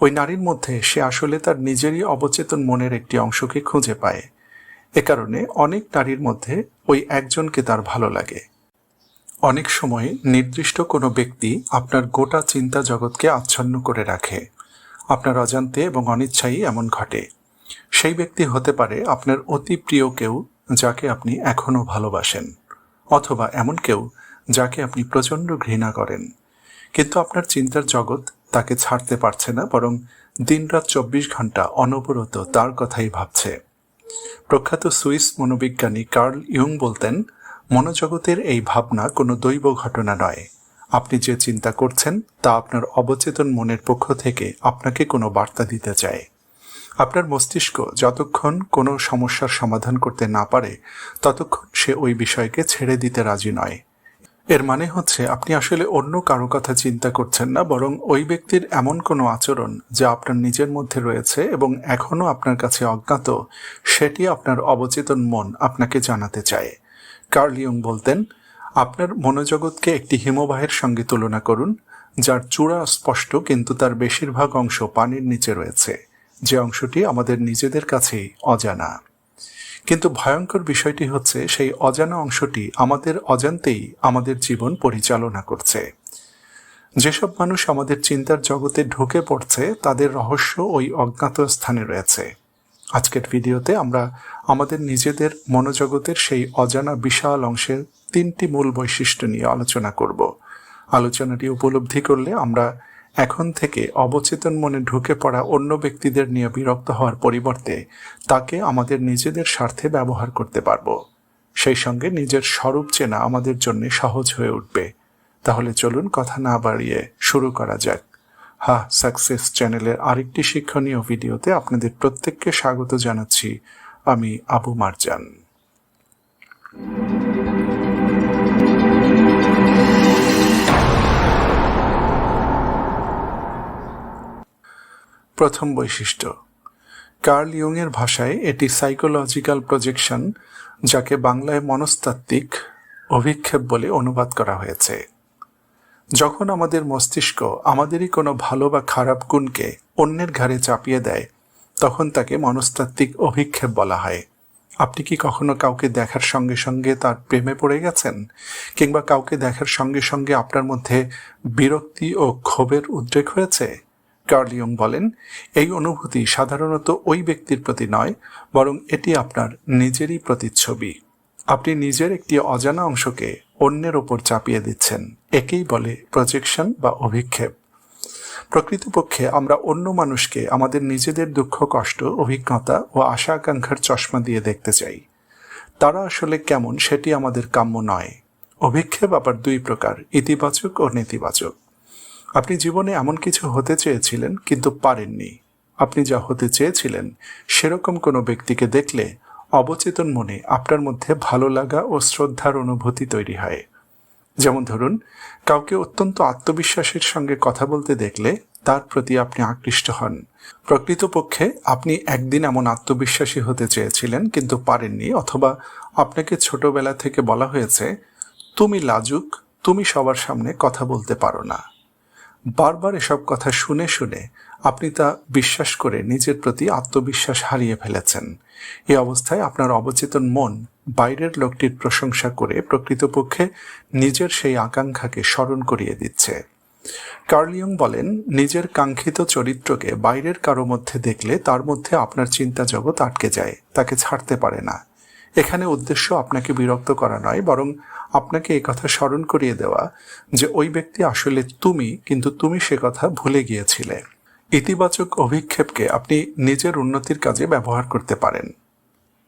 ওই নারীর মধ্যে সে আসলে তার নিজেরই অবচেতন মনের একটি অংশকে খুঁজে পায়। এ কারণে অনেক নারীর মধ্যে ওই একজনকে তার ভালো লাগে। অনেক সময় নির্দিষ্ট কোনো ব্যক্তি আপনার গোটা চিন্তা জগৎকে আচ্ছন্ন করে রাখে। আপনার অজান্তে এবং অনিচ্ছাই এমন ঘটে। সেই ব্যক্তি হতে পারে আপনার অতি প্রিয় কেউ যাকে আপনি এখনও ভালোবাসেন, অথবা এমন কেউ যাকে আপনি প্রচণ্ড ঘৃণা করেন। কিন্তু আপনার চিন্তার জগৎ তাকে ছাড়তে পারছে না, বরং দিনরাত চব্বিশ ঘণ্টা অনবরত তার কথাই ভাবছে। প্রখ্যাত সুইস মনোবিজ্ঞানী কার্ল ইয়ং বলতেন, মনোজগতের এই ভাবনা কোনো দৈব ঘটনা নয়। আপনি যে চিন্তা করছেন, তা আপনার অবচেতন মনের পক্ষ থেকে আপনাকে কোনো বার্তা দিতে চায়। আপনার মস্তিষ্ক যতক্ষণ কোনো সমস্যার সমাধান করতে না পারে, ততক্ষণ সে ওই বিষয়কে ছেড়ে দিতে রাজি নয়। এর মানে হচ্ছে আপনি আসলে অন্য কারও কথা চিন্তা করছেন না, বরং ওই ব্যক্তির এমন কোনো আচরণ যা আপনার নিজের মধ্যে রয়েছে এবং এখনও আপনার কাছে অজ্ঞাত, সেটি আপনার অবচেতন মন আপনাকে জানাতে চায়। কার্লিয়ং বলতেন, আপনার মনোজগৎকে একটি হিমবাহের সঙ্গে তুলনা করুন, যার চূড়া স্পষ্ট কিন্তু তার বেশিরভাগ অংশ পানির নিচে রয়েছে। যে অংশটি আমাদের নিজেদের কাছেই অজানা। কিন্তু ভয়ঙ্কর বিষয়টি হচ্ছে সেই অজানা অংশটি আমাদের অজান্তেই আমাদের জীবন পরিচালনা করছে। যেসব মানুষ আমাদের চিন্তার জগতে ঢুকে পড়ছে, তাদের রহস্য ওই অজ্ঞাত স্থানে রয়েছে। আজকের ভিডিওতে আমরা আমাদের নিজেদের মনোজগতের সেই অজানা বিশাল অংশের তিনটি মূল বৈশিষ্ট্য নিয়ে আলোচনা করব। আলোচনাটি উপলব্ধি করলে আমরা এখন থেকে অবচেতন মনে ঢুকে পড়া অন্য ব্যক্তিদের নিয়ে বিরক্ত হওয়ার পরিবর্তে তাকে আমাদের নিজেদের স্বার্থে ব্যবহার করতে পারব। সেই সঙ্গে নিজের স্বরূপ চেনা আমাদের জন্য সহজ হয়ে উঠবে। তাহলে চলুন কথা না বাড়িয়ে শুরু করা যাক। হা, সাকসেস চ্যানেলের আরেকটি শিক্ষণীয় ভিডিওতে আপনাদের প্রত্যেককে স্বাগত জানাচ্ছি। আমি আবু মারজান। প্রথম বৈশিষ্ট্য। কার্ল ইয়ংয়ের ভাষায় এটি সাইকোলজিক্যাল প্রজেকশন যাকে বাংলায় মনস্তাত্ত্বিক অভিক্ষেপ বলে অনুবাদ করা হয়েছে। যখন আমাদের মস্তিষ্ক আমাদেরই কোনো ভালো বা খারাপ গুণকে অন্যের ঘাড়ে চাপিয়ে দেয়, তখন তাকে মনস্তাত্ত্বিক অভিক্ষেপ বলা হয়। আপনি কি কখনো কাউকে দেখার সঙ্গে সঙ্গে তার প্রেমে পড়ে গেছেন? কিংবা কাউকে দেখার সঙ্গে সঙ্গে আপনার মধ্যে বিরক্তি ও ক্ষোভের উদ্রেক হয়েছে? কার্লিয়ং বলেন, এই অনুভূতি সাধারণত ওই ব্যক্তির প্রতি নয়, বরং এটি আপনার নিজেরই প্রতিচ্ছবি। আপনি নিজের একটি অজানা অংশকে অন্যের ওপর চাপিয়ে দিচ্ছেন। একেই বলে প্রজেকশন বা অভিক্ষেপ। প্রকৃতপক্ষে আমরা অন্য মানুষকে আমাদের নিজেদের দুঃখ, কষ্ট, অভিজ্ঞতা ও আশা আকাঙ্ক্ষার চশমা দিয়ে দেখতে চাই। তারা আসলে কেমন সেটি আমাদের কাম্য নয়। অভিক্ষেপ আবার দুই প্রকার, ইতিবাচক ও নেতিবাচক। আপনি জীবনে এমন কিছু হতে চেয়েছিলেন, কিন্তু পারেননি। আপনি যা হতে চেয়েছিলেন, সেরকম কোনো ব্যক্তিকে দেখলে অবচেতন মনে আপনার মধ্যে ভালো লাগা ও শ্রদ্ধার অনুভূতি তৈরি হয়। যেমন ধরুন, কাউকে অত্যন্ত আত্মবিশ্বাসের সঙ্গে কথা বলতে দেখলে তার প্রতি আপনি আকৃষ্ট হন। প্রকৃতপক্ষে আপনি একদিন এমন আত্মবিশ্বাসী হতে চেয়েছিলেন, কিন্তু পারেননি, অথবা আপনাকে ছোটবেলা থেকে বলা হয়েছে, তুমি লাজুক, তুমি সবার সামনে কথা বলতে পারো না। বারবার এসব কথা শুনে শুনে আপনি তা বিশ্বাস করে নিজের প্রতি আত্মবিশ্বাস হারিয়ে ফেলেছেন। এ অবস্থায় আপনার অবচেতন মন বাইরের লোকটির প্রশংসা করে প্রকৃতপক্ষে নিজের সেই আকাঙ্ক্ষাকে স্মরণ করিয়ে দিচ্ছে। কার্লিয়ং বলেন, নিজের কাঙ্ক্ষিত চরিত্রকে বাইরের কারও মধ্যে দেখলে তার মধ্যে আপনার চিন্তা জগৎ আটকে যায়, তাকে ছাড়তে পারে না। এখানে উদ্দেশ্য আপনাকে বিরক্ত করা নয়, বরং আপনাকে এই কথা স্মরণ করিয়ে দেওয়া যে ওই ব্যক্তি আসলে তুমি, কিন্তু তুমি সে কথা ভুলে গিয়েছিলে। ইতিবাচক অভিক্ষেপকে আপনি নিজের উন্নতির কাজে ব্যবহার করতে পারেন।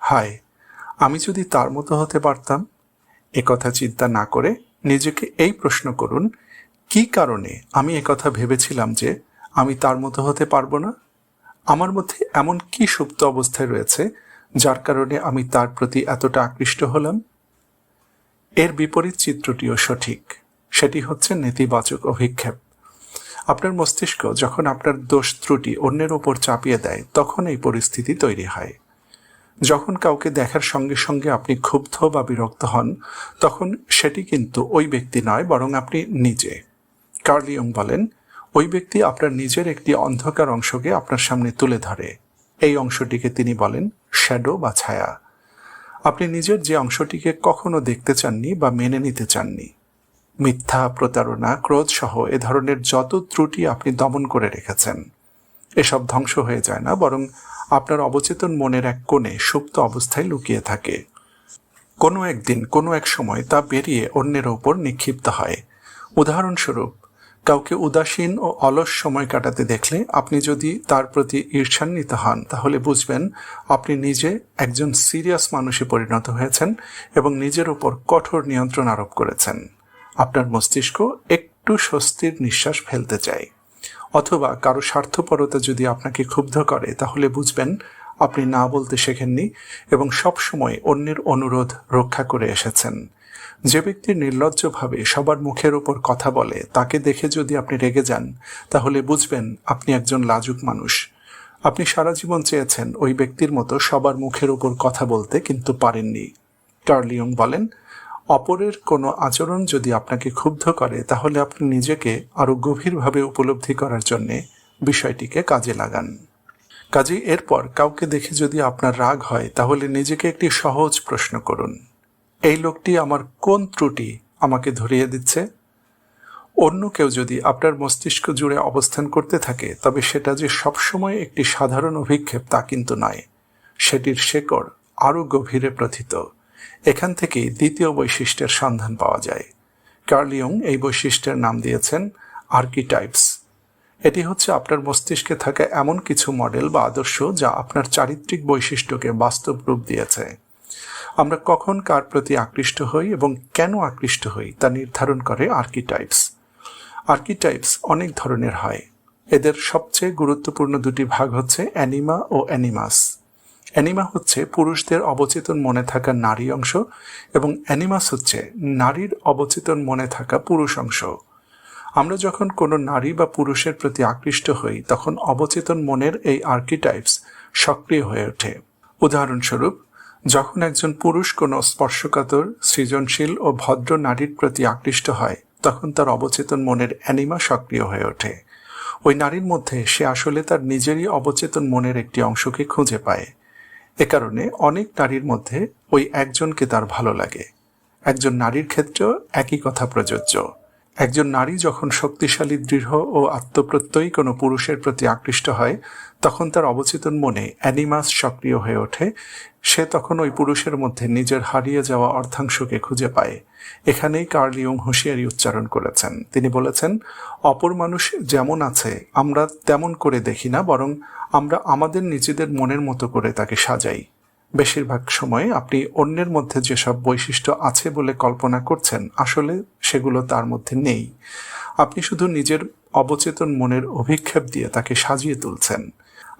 হায়, আমি যদি তার মতো হতে পারতাম? কথা চিন্তা না করে নিজেকে এই প্রশ্ন করুন, কি কারণে আমি কথা ভেবেছিলাম যে আমি তার মতো হতে পারব না? আমার মধ্যে এমন কি সুপ্ত অবস্থায় রয়েছে যার কারণে আমি তার প্রতি এতটা আকৃষ্ট হলাম। এর বিপরীত চিত্রটিও সঠিক। সেটি হচ্ছে নেতিবাচক অভিক্ষেপ। আপনার মস্তিষ্ক যখন আপনার দোষ ত্রুটি অন্যের ওপর চাপিয়ে দেয়, তখন এই পরিস্থিতি তৈরি হয়। যখন কাউকে দেখার সঙ্গে সঙ্গে আপনি ক্ষুব্ধ বা বিরক্ত হন, তখন সেটি কিন্তু ওই ব্যক্তি নয়, বরং আপনি নিজে। কার্লিয়ং বলেন, ওই ব্যক্তি আপনার নিজের একটি অন্ধকার অংশকে আপনার সামনে তুলে ধরে। এই অংশটিকে তিনি বলেন শ্যাডো বা ছায়া। আপনি নিজের যে অংশটিকে কখনো দেখতে চাননি বা মেনে নিতে চাননি। মিথ্যা, প্রতারণা ক্রোধ সহ এ ধরনের যত ত্রুটি আপনি দমন করে রেখেছেন, এসব ধ্বংস হয়ে যায় না, বরং আপনার অবচেতন মনের এক কোণে সুপ্ত অবস্থায় লুকিয়ে থাকে। কোনো একদিন, কোনো এক সময় তা বেরিয়ে অন্যের ওপর নিক্ষিপ্ত হয়। উদাহরণস্বরূপ কাউকে উদাসীন ও অলস সময় কাটাতে দেখলে আপনি যদি তার প্রতি ঈর্ষান্বিত হন, তাহলে বুঝবেন আপনি নিজে একজন সিরিয়াস মানুষে পরিণত হয়েছেন এবং নিজের উপর কঠোর নিয়ন্ত্রণ আরোপ করেছেন। আপনার মস্তিষ্ক একটু স্বস্তির নিঃশ্বাস ফেলতে চায়। অথবা কারও স্বার্থপরতা যদি আপনাকে ক্ষুব্ধ করে, তাহলে বুঝবেন আপনি না বলতে শেখেননি এবং সবসময় অন্যের অনুরোধ রক্ষা করে এসেছেন। যে ব্যক্তি নির্লজ্জভাবে সবার মুখের ওপর কথা বলে, তাকে দেখে যদি আপনি রেগে যান, তাহলে বুঝবেন আপনি একজন লাজুক মানুষ। আপনি সারা জীবন চেয়েছেন ওই ব্যক্তির মতো সবার মুখের উপর কথা বলতে, কিন্তু পারেননি। কার্লিয়ং বলেন, অপরের কোনো আচরণ যদি আপনাকে ক্ষুব্ধ করে, তাহলে আপনি নিজেকে আরও গভীরভাবে উপলব্ধি করার জন্যে বিষয়টিকে কাজে লাগান। কাজেই এরপর কাউকে দেখে যদি আপনার রাগ হয়, তাহলে নিজেকে একটি সহজ প্রশ্ন করুন। এই লোকটি আমার কোন ত্রুটি আমাকে ধরিয়ে দিচ্ছে? অন্য কেউ যদি আপনার মস্তিষ্ক জুড়ে অবস্থান করতে থাকে, তবে সেটা যে সবসময় একটি সাধারণ অভিক্ষেপ তা কিন্তু নয়। সেটির শেকড় আরও গভীরে প্রথিত। এখান থেকেই দ্বিতীয় বৈশিষ্ট্যের সন্ধান পাওয়া যায়। কার্লিয়ং এই বৈশিষ্ট্যের নাম দিয়েছেন আর্কিটাইপস। এটি হচ্ছে আপনার মস্তিষ্কে থাকা এমন কিছু মডেল বা আদর্শ যা আপনার চারিত্রিক বৈশিষ্ট্যকে বাস্তব রূপ দিয়েছে। আমরা কখন কার প্রতি আকৃষ্ট হই এবং কেন আকৃষ্ট হই তা নির্ধারণ করে আর্কিটাইপস আর্কিটাইপস অনেক ধরনের হয়। এদের সবচেয়ে গুরুত্বপূর্ণ দুটি ভাগ হচ্ছে অ্যানিমা ও অ্যানিমাস অ্যানিমা হচ্ছে পুরুষদের অবচেতন মনে থাকা নারী অংশ এবং অ্যানিমাস হচ্ছে নারীর অবচেতন মনে থাকা পুরুষ অংশ। আমরা যখন কোনো নারী বা পুরুষের প্রতি আকৃষ্ট হই, তখন অবচেতন মনের এই আর্কিটাইপস সক্রিয় হয়ে ওঠে। উদাহরণস্বরূপ যখন একজন পুরুষ কোনো স্পর্শকাতর, সৃজনশীল ও ভদ্র নারীর প্রতি আকৃষ্ট হয়, তখন তার অবচেতন মনের অ্যানিমা সক্রিয় হয়ে ওঠে। ওই নারীর মধ্যে সে আসলে তার নিজেরই অবচেতন মনের একটি অংশকে খুঁজে পায়। এ কারণে অনেক নারীর মধ্যে ওই একজনকে তার ভালো লাগে। একজন নারীর ক্ষেত্রেও একই কথা প্রযোজ্য। একজন নারী যখন শক্তিশালী, দৃঢ় ও আত্মপ্রত্যয়ী কোনো পুরুষের প্রতি আকৃষ্ট হয়, তখন তার অবচেতন মনে অ্যানিমাস সক্রিয় হয়ে ওঠে। সে তখন ওই পুরুষের মধ্যে নিজের হারিয়ে যাওয়া অর্ধাংশকে খুঁজে পায়। এখানেই কার্লিয়ং হুঁশিয়ারি উচ্চারণ করেছেন। তিনি বলেছেন, অপর মানুষ যেমন আছে, আমরা তেমন করে দেখি না, বরং আমরা আমাদের নিজেদের মনের মতো করে তাকে সাজাই। বেশিরভাগ সময় আপনি অন্যের মধ্যে যেসব বৈশিষ্ট্য আছে বলে কল্পনা করছেন, আসলে সেগুলো তার মধ্যে নেই। আপনি শুধু নিজের অবচেতন মনের অভিক্ষেপ দিয়ে তাকে সাজিয়ে তুলছেন।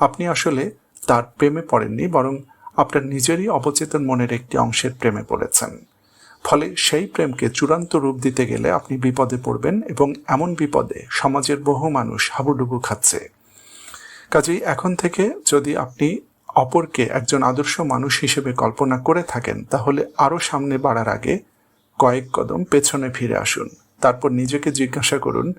আপনি আসলে তার প্রেমে পড়েননি, বরং আপনার নিজেরই অবচেতন মনের একটি অংশের প্রেমে পড়েছেন। ফলে সেই প্রেমকে চূড়ান্ত রূপ দিতে গেলে আপনি বিপদে পড়বেন এবং এমন বিপদে সমাজের বহু মানুষ হাবুডুবু খাচ্ছে। কাজেই এখন থেকে যদি আপনি অপরকে একজন আদর্শ মানুষ হিসেবে কল্পনা করে থাকেন, তাহলে আরও সামনে বাড়ার আগে কয়েক কদম পেছনে ফিরে আসুন। তারপর নিজেকে জিজ্ঞাসা করুন,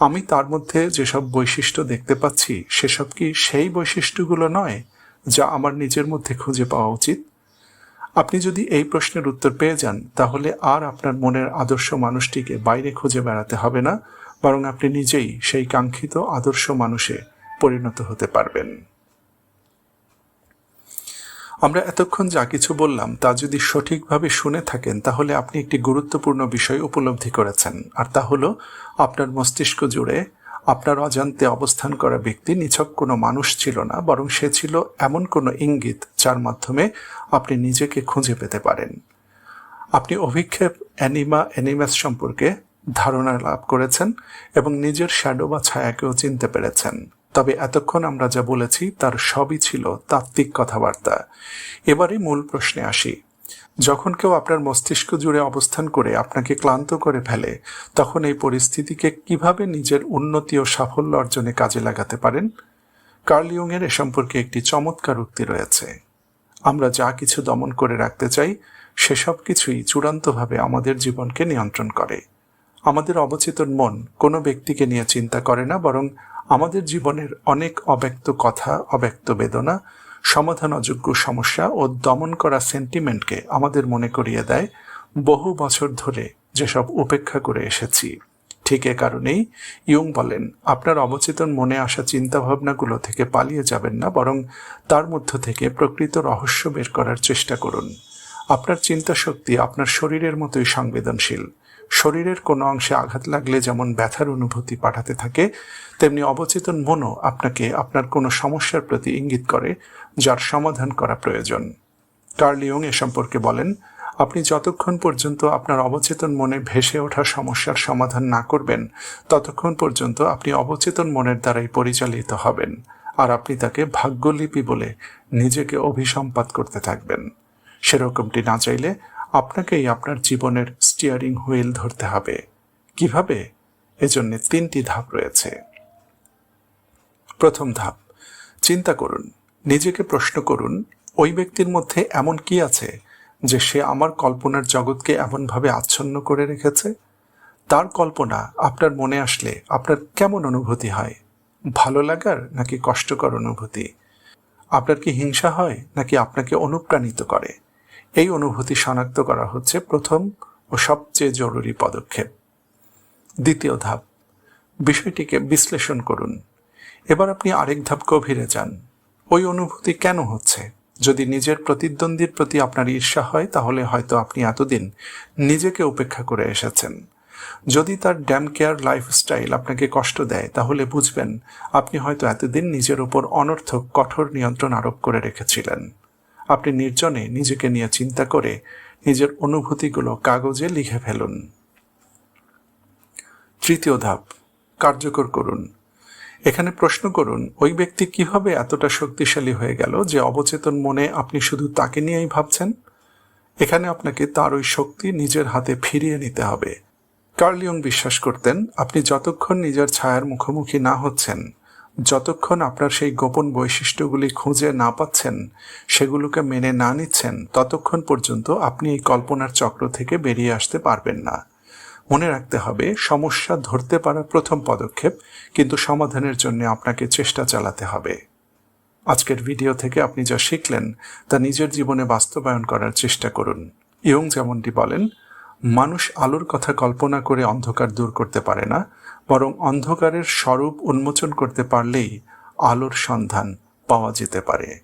আমি তার মধ্যে যেসব বৈশিষ্ট্য দেখতে পাচ্ছি, সেসব কি সেই বৈশিষ্ট্যগুলো নয় যা আমার নিজের মধ্যে খুঁজে পাওয়া উচিত? আপনি যদি এই প্রশ্নের উত্তর পেয়ে যান, তাহলে আর আপনার মনের আদর্শ মানুষটিকে বাইরে খুঁজে বেড়াতে হবে না, বরং আপনি নিজেই সেই কাঙ্ক্ষিত আদর্শ মানুষে পরিণত হতে পারবেন। আমরা এতক্ষণ যা কিছু বললাম তা যদি সঠিকভাবে শুনে থাকেন, তাহলে আপনি একটি গুরুত্বপূর্ণ বিষয় উপলব্ধি করেছেন। আর তা হলো, আপনার মস্তিষ্ক জুড়ে আপনার অজান্তে অবস্থান করা ব্যক্তি নিছক কোনো মানুষ ছিল না, বরং সে ছিল এমন কোনো ইঙ্গিত যার মাধ্যমে আপনি নিজেকে খুঁজে পেতে পারেন। আপনি অভিক্ষেপ অ্যানিমা অ্যানিমাস সম্পর্কে ধারণা লাভ করেছেন এবং নিজের শ্যাডো বা ছায়াকেও চিনতে পেরেছেন। তবে এতক্ষণ আমরা যা বলেছি তার সবই ছিল তাত্ত্বিক কথাবার্তা। এবারে মূল প্রশ্নে আসি। যখন কেউ আপনার মস্তিষ্ক জুড়ে অবস্থান করে আপনাকে ক্লান্ত করে ফেলে, তখন এই পরিস্থিতিকে কীভাবে নিজের উন্নতি ও সাফল্য অর্জনে কাজে লাগাতে পারেন? কার্লিয়ংয়ের এ সম্পর্কে একটি চমৎকার উক্তি রয়েছে। আমরা যা কিছু দমন করে রাখতে চাই, সেসব কিছুই চূড়ান্তভাবে আমাদের জীবনকে নিয়ন্ত্রণ করে। আমাদের অবচেতন মন কোনো ব্যক্তিকে নিয়ে চিন্তা করে না, বরং আমাদের জীবনের অনেক অব্যক্ত কথা, অব্যক্ত বেদনা সমাধান অযোগ্য সমস্যা ও দমন করা সেন্টিমেন্টকে আমাদের মনে করিয়ে দেয় বহু বছর ধরে যেসব উপেক্ষা করে এসেছি। ঠিক এ কারণেই ইয়ং বলেন, আপনার অবচেতন মনে আসা চিন্তাভাবনাগুলো থেকে পালিয়ে যাবেন না, বরং তার মধ্য থেকে প্রকৃত রহস্য বের করার চেষ্টা করুন। আপনার চিন্তা শক্তি আপনার শরীরের মতোই সংবেদনশীল। শরীরের কোনো অংশে আঘাত লাগলে যেমন ব্যথার অনুভূতি পাঠাতে থাকে, তেমনি অবচেতন মনও আপনাকে আপনার কোনো সমস্যার প্রতি ইঙ্গিত করে, যার সমাধান করা প্রয়োজন। কার্লিয়ং এ সম্পর্কে বলেন, আপনি যতক্ষণ পর্যন্ত আপনার অবচেতন মনে ভেসে ওঠা সমস্যার সমাধান না করবেন, ততক্ষণ পর্যন্ত আপনি অবচেতন মনের দ্বারাই পরিচালিত হবেন, আর আপনি তাকে ভাগ্যলিপি বলে নিজেকে অভিসম্পাত করতে থাকবেন। সেরকমটি না চাইলে আপনাকেই আপনার জীবনের স্টিয়ারিং হুইল ধরতে হবে। কীভাবে? এজন্য তিনটি ধাপ রয়েছে। প্রথম ধাপ, চিন্তা করুন, নিজেকে প্রশ্ন করুন, ওই ব্যক্তির মধ্যে এমন কি আছে যে সে আমার কল্পনার জগৎকে এমনভাবে আচ্ছন্ন করে রেখেছে? তার কল্পনা আপনার মনে আসলে আপনার কেমন অনুভূতি হয়? ভালো লাগার নাকি কষ্টকর অনুভূতি? আপনার কি হিংসা হয় নাকি আপনাকে অনুপ্রাণিত করে? এই অনুভূতি শনাক্ত করা হচ্ছে প্রথম ও সবচেয়ে জরুরি পদক্ষেপ। দ্বিতীয় ধাপ, বিষয়টিকে বিশ্লেষণ করুন। এবার আপনি আরেক ধাপ গভীরে যান। ওই অনুভূতি কেন হচ্ছে? যদি নিজের প্রতিদ্বন্দ্বীর প্রতি আপনার ঈর্ষা হয়, তাহলে হয়তো আপনি এতদিন নিজেকে উপেক্ষা করে এসেছেন। যদি তার ড্যাম কেয়ার লাইফস্টাইল আপনাকে কষ্ট দেয়, তাহলে বুঝবেন আপনি হয়তো এতদিন নিজের উপর অনর্থক কঠোর নিয়ন্ত্রণ আরোপ করে রেখেছিলেন। আপনি নির্জনে নিজেকে নিয়ে চিন্তা করে নিজের অনুভূতিগুলো কাগজে লিখে ফেলুন। তৃতীয় ধাপ, কার্যকর করুন। এখানে প্রশ্ন করুন, ওই ব্যক্তি কীভাবে এতটা শক্তিশালী হয়ে গেল যে অবচেতন মনে আপনি শুধু তাকে নিয়েই ভাবছেন? এখানে আপনাকে তার ওই শক্তি নিজের হাতে ফিরিয়ে নিতে হবে। কার্লিয়ং বিশ্বাস করতেন, আপনি যতক্ষণ নিজের ছায়ার মুখোমুখি না হচ্ছেন যতক্ষণ আপনার সেই গোপন বৈশিষ্ট্যগুলি খুঁজে না পাচ্ছেন, সেগুলোকে মেনে না নিচ্ছেন, ততক্ষণ পর্যন্ত আপনি এই কল্পনার চক্র থেকে বেরিয়ে আসতে পারবেন না। মনে রাখতে হবে, সমস্যা ধরতে পারা প্রথম পদক্ষেপ কিন্তু সমাধানের জন্য আপনাকে চেষ্টা চালাতে হবে। আজকের ভিডিও থেকে আপনি যা শিখলেন তা নিজের জীবনে বাস্তবায়ন করার চেষ্টা করুন। ইয়ং যেমনটি বলেন মানুষ আলোর কথা কল্পনা করে অন্ধকার দূর করতে পারে না, বরং অন্ধকারের স্বরূপ উন্মোচন করতে পারলেই আলোর সন্ধান পাওয়া যেতে পারে।